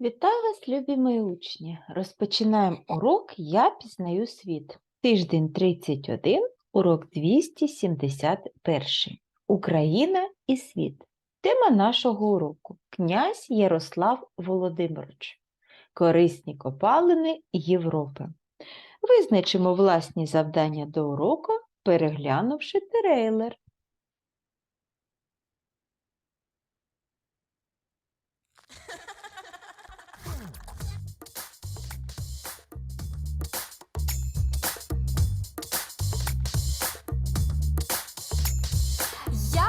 Вітаю вас, любі мої учні! Розпочинаємо урок Я пізнаю світ. Тиждень 31, урок 271. Україна і світ. Тема нашого уроку Князь Ярослав Володимирович. Корисні копалини Європи. Визначимо власні завдання до уроку, переглянувши трейлер.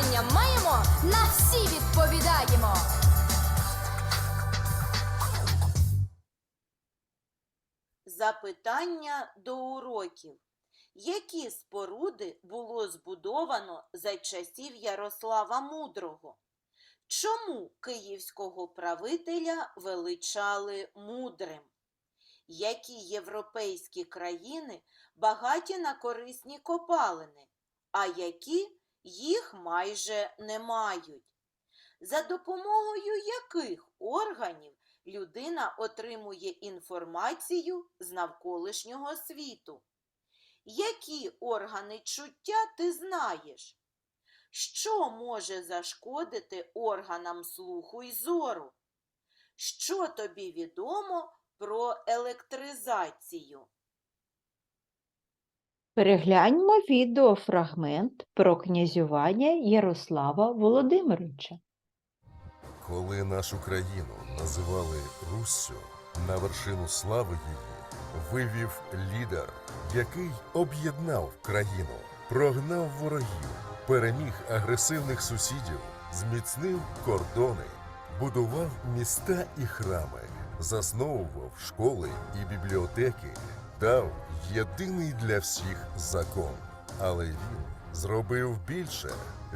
Запитання маємо, на всі відповідаємо. Запитання до уроків. Які споруди було збудовано за часів Ярослава Мудрого? Чому київського правителя величали мудрим? Які європейські країни багаті на корисні копалини, а які їх майже не мають? За допомогою яких органів людина отримує інформацію з навколишнього світу? Які органи чуття ти знаєш? Що може зашкодити органам слуху й зору? Що тобі відомо про електризацію? Перегляньмо відеофрагмент про князювання Ярослава Володимировича. Коли нашу країну називали Руссю, на вершину слави її вивів лідер, який об'єднав країну, прогнав ворогів, переміг агресивних сусідів, зміцнив кордони, будував міста і храми, засновував школи і бібліотеки, дав єдиний для всіх закон. Але він зробив більше.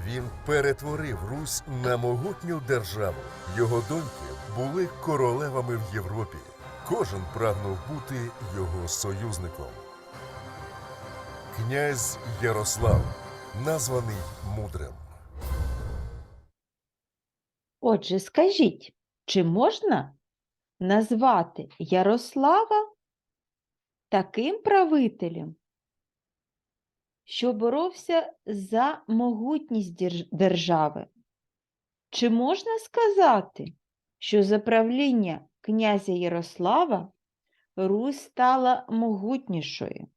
Він перетворив Русь на могутню державу. Його доньки були королевами в Європі. Кожен прагнув бути його союзником. Князь Ярослав, названий мудрим. Отже, скажіть, чи можна назвати Ярослава таким правителем, що боровся за могутність держави? Чи можна сказати, що за правління князя Ярослава Русь стала могутнішою?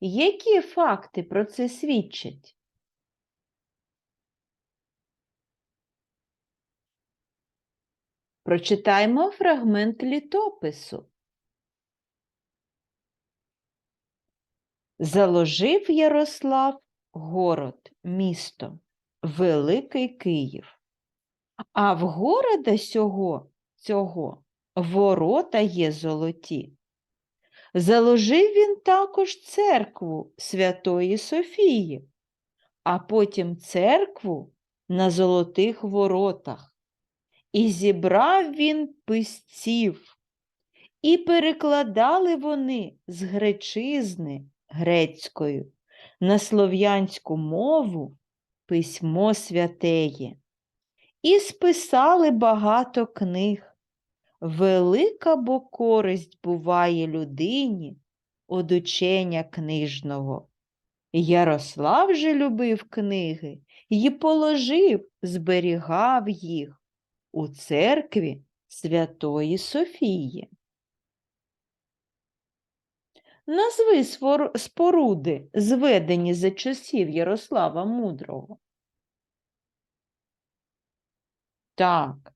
Які факти про це свідчать? Прочитаймо фрагмент літопису. Заложив Ярослав город, місто, Великий Київ. А в города сього, цього ворота є золоті. Заложив він також церкву Святої Софії, а потім церкву на золотих воротах. І зібрав він писців, і перекладали вони з гречизни грецькою на слов'янську мову письмо святеє. І списали багато книг. Велика бо користь буває людині од учення книжного. Ярослав же любив книги і положив, зберігав їх у церкві Святої Софії. Назви споруди, зведені за часів Ярослава Мудрого. Так,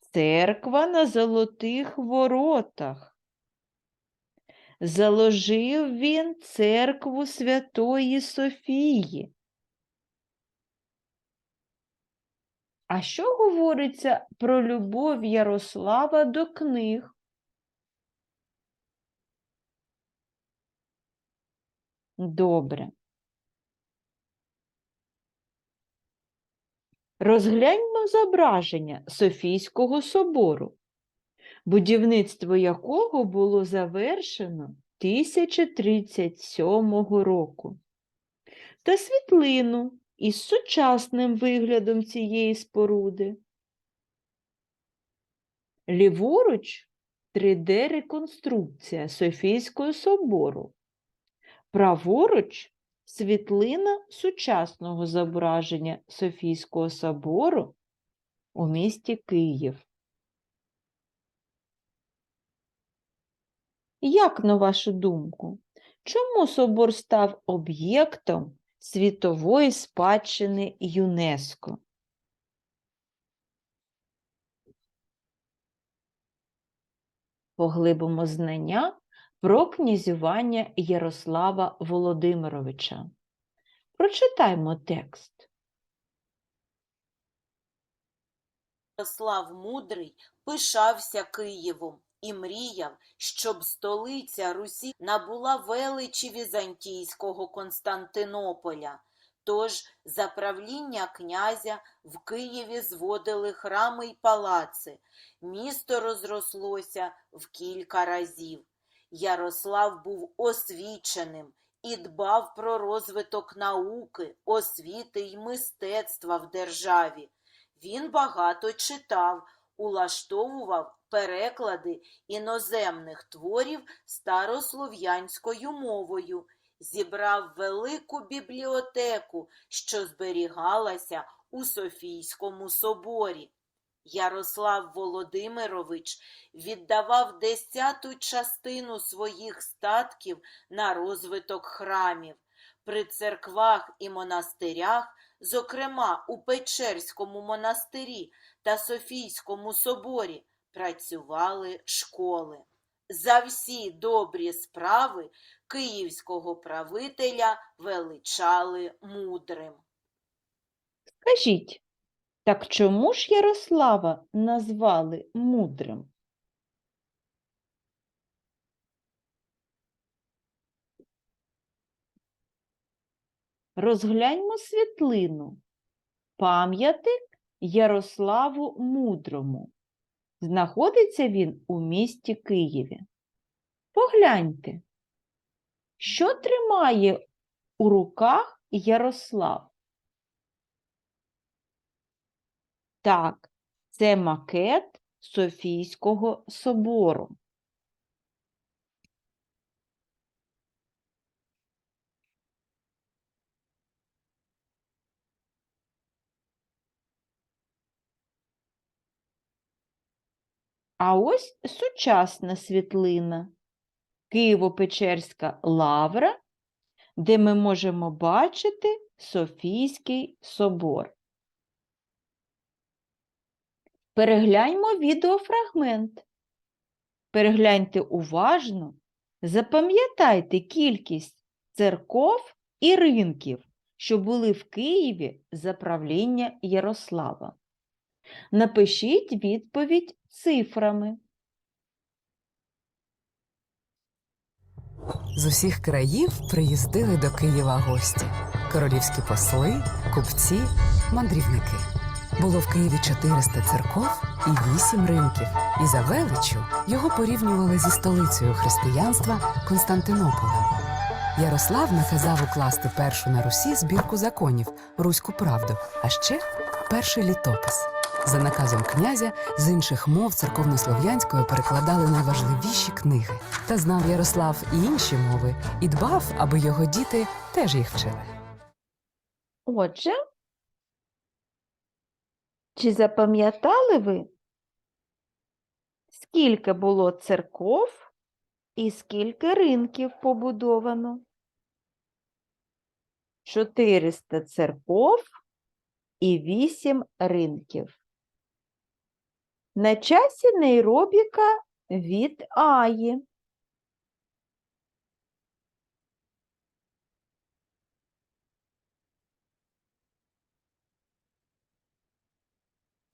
церква на золотих воротах. Заложив він церкву Святої Софії. А що говориться про любов Ярослава до книг? Добре. Розгляньмо зображення Софійського собору, будівництво якого було завершено 1037 року, та світлину із сучасним виглядом цієї споруди. Ліворуч 3D-реконструкція Софійського собору. Праворуч світлина сучасного зображення Софійського собору у місті Київ. Як на вашу думку, чому собор став об'єктом світової спадщини ЮНЕСКО? Поглибимо знання про князювання Ярослава Володимировича. Прочитаймо текст. Ярослав Мудрий пишався Києвом і мріяв, щоб столиця Русі набула величі візантійського Константинополя. Тож за правління князя в Києві зводили храми й палаци. Місто розрослося в кілька разів. Ярослав був освіченим і дбав про розвиток науки, освіти й мистецтва в державі. Він багато читав, улаштовував переклади іноземних творів старослов'янською мовою, зібрав велику бібліотеку, що зберігалася у Софійському соборі. Ярослав Володимирович віддавав десяту частину своїх статків на розвиток храмів. При церквах і монастирях, зокрема у Печерському монастирі та Софійському соборі, працювали школи. За всі добрі справи київського правителя величали мудрим. Скажіть, так чому ж Ярослава назвали мудрим? Розгляньмо світлину. Пам'ятник Ярославу Мудрому. Знаходиться він у місті Києві. Погляньте, що тримає у руках Ярослав? Так, це макет Софійського собору. А ось сучасна світлина Києво-Печерська лавра, де ми можемо бачити Софійський собор. Перегляньмо відеофрагмент. Перегляньте уважно, запам'ятайте кількість церков і ринків, що були в Києві за правління Ярослава. Напишіть відповідь цифрами. З усіх країв приїздили до Києва гості: королівські посли, купці, мандрівники. Було в Києві 400 церков і 8 ринків, і за величчю його порівнювали зі столицею християнства Константинополем. Ярослав наказав укласти першу на Русі збірку законів Руську правду, а ще перший літопис. За наказом князя з інших мов церковнослов'янською перекладали найважливіші книги. Та знав Ярослав і інші мови, і дбав, аби його діти теж їх вчили. Отже, чи запам'ятали ви, скільки було церков і скільки ринків побудовано? 400 церков і 8 ринків. На часі нейробіка від Аї.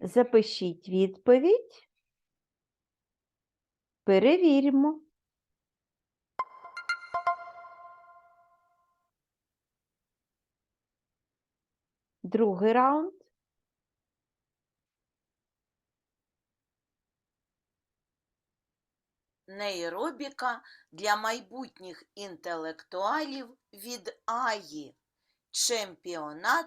Запишіть відповідь. Перевіримо. Другий раунд. Нейробіка для майбутніх інтелектуалів від Аї. Чемпіонат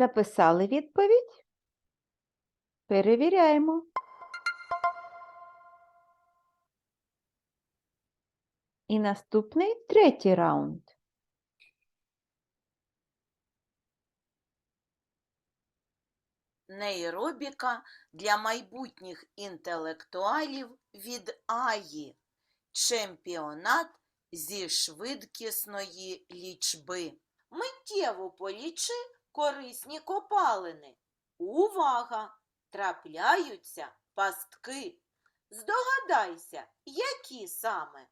Записали відповідь. Перевіряємо. І наступний третій раунд. Нейробіка для майбутніх інтелектуалів від Аї. Чемпіонат зі швидкісної лічби. Миттєво полічи корисні копалини. Увага! Трапляються пастки. Здогадайся, які саме?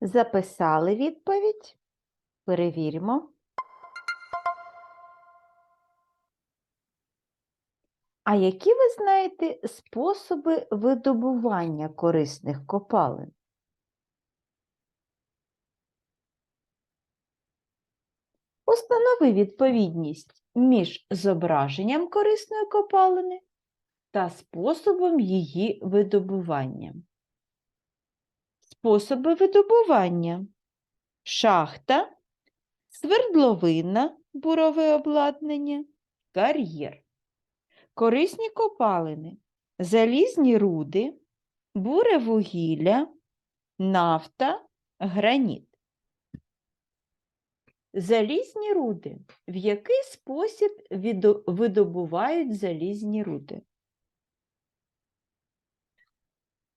Записали відповідь. Перевіримо. А які ви знаєте способи видобування корисних копалин? Установи відповідність між зображенням корисної копалини та способом її видобування. Способи видобування. Шахта, свердловина, бурове обладнання, кар'єр. Корисні копалини, залізні руди, буре вугілля, нафта, граніт. Залізні руди. В який спосіб видобувають залізні руди?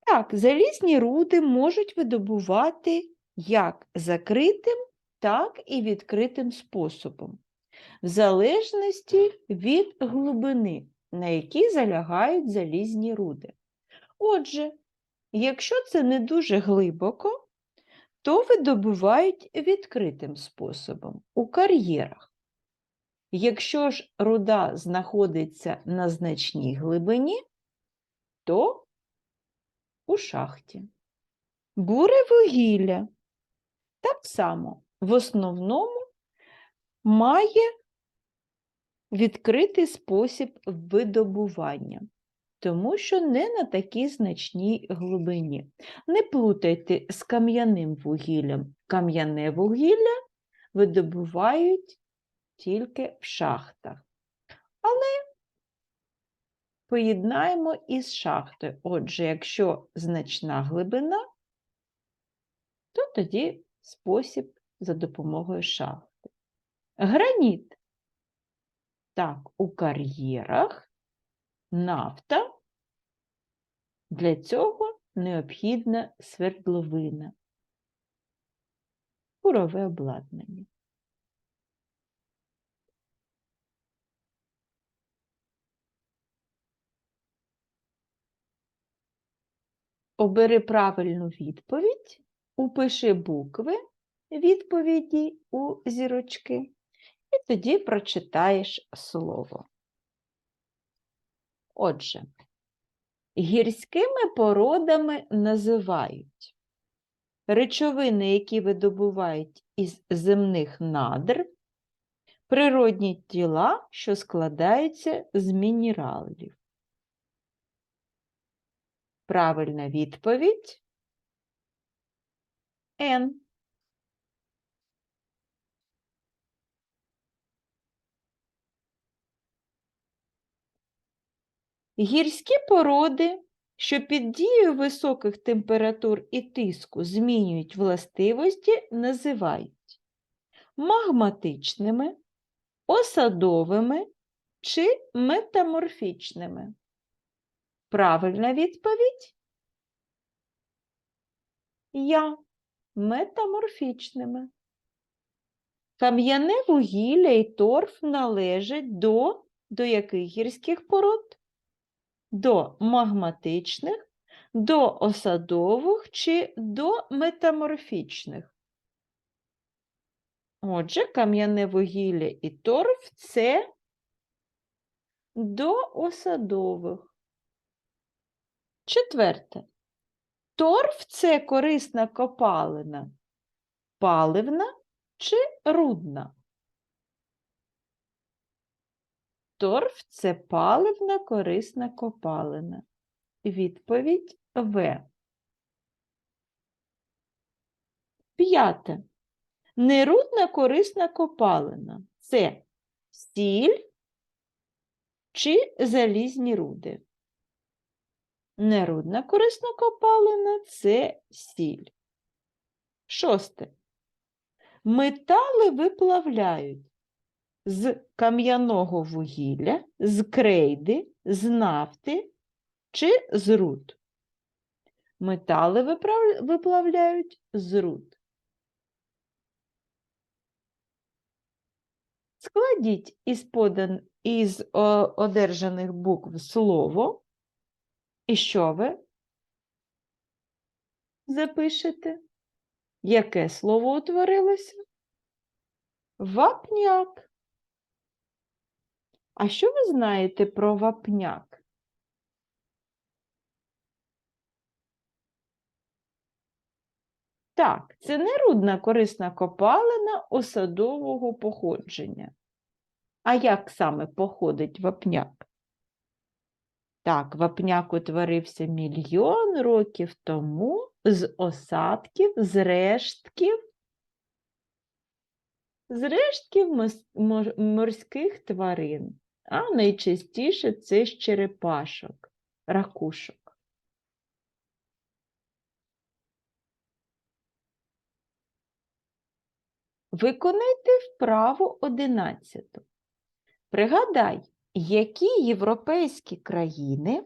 Так, залізні руди можуть видобувати як закритим, так і відкритим способом, в залежності від глибини, на якій залягають залізні руди. Отже, якщо це не дуже глибоко, то видобувають відкритим способом у кар'єрах. Якщо ж руда знаходиться на значній глибині, то у шахті. Буре вугілля так само в основному має відкритий спосіб видобування, тому що не на такій значній глибині. Не плутайте з кам'яним вугіллям. Кам'яне вугілля видобувають тільки в шахтах. Але поєднаємо із шахтою. Отже, якщо значна глибина, то тоді спосіб за допомогою шахти. Граніт. Так, у кар'єрах нафта. Для цього необхідна свердловина, бурове обладнання. Обери правильну відповідь, упиши букви відповіді у зірочки, і тоді прочитаєш слово. Отже, гірськими породами називають речовини, які видобувають із земних надр, природні тіла, що складаються з мінералів. Правильна відповідь Н. Гірські породи, що під дією високих температур і тиску змінюють властивості, називають магматичними, осадовими чи метаморфічними. Правильна відповідь Я метаморфічними. Кам'яне вугілля і торф належать до, до яких гірських пород? До магматичних, до осадових чи до метаморфічних. Отже, кам'яне вугілля і торф це до осадових. Четверте. Торф це корисна копалина, паливна чи рудна? Торф це паливна корисна копалина. Відповідь В. П'яте. Нерудна корисна копалина це сіль чи залізні руди. Нерудна корисна копалина це сіль. Шосте. Метали виплавляють з кам'яного вугілля, з крейди, з нафти чи з руд. Метали виплавляють з руд. Складіть із, подан... із одержаних букв слово. І що ви запишете? Яке слово утворилося? Вапняк. А що ви знаєте про вапняк? Так, це нерудна корисна копалина осадового походження. А як саме походить вапняк? Так, вапняк утворився мільйон років тому з осадків, з рештків, з рештків морських тварин, а найчастіше це з черепашок, ракушок. Виконайте вправу 11. Пригадай, які європейські країни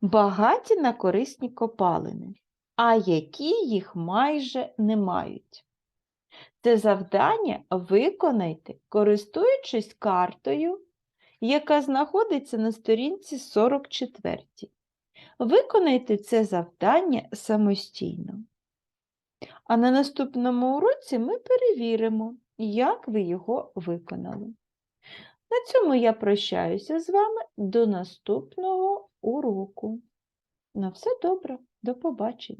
багаті на корисні копалини, а які їх майже не мають. Це завдання виконайте, користуючись картою, яка знаходиться на сторінці 44. Виконайте це завдання самостійно. А на наступному уроці ми перевіримо, як ви його виконали. На цьому я прощаюся з вами до наступного уроку. На все добре, до побачення.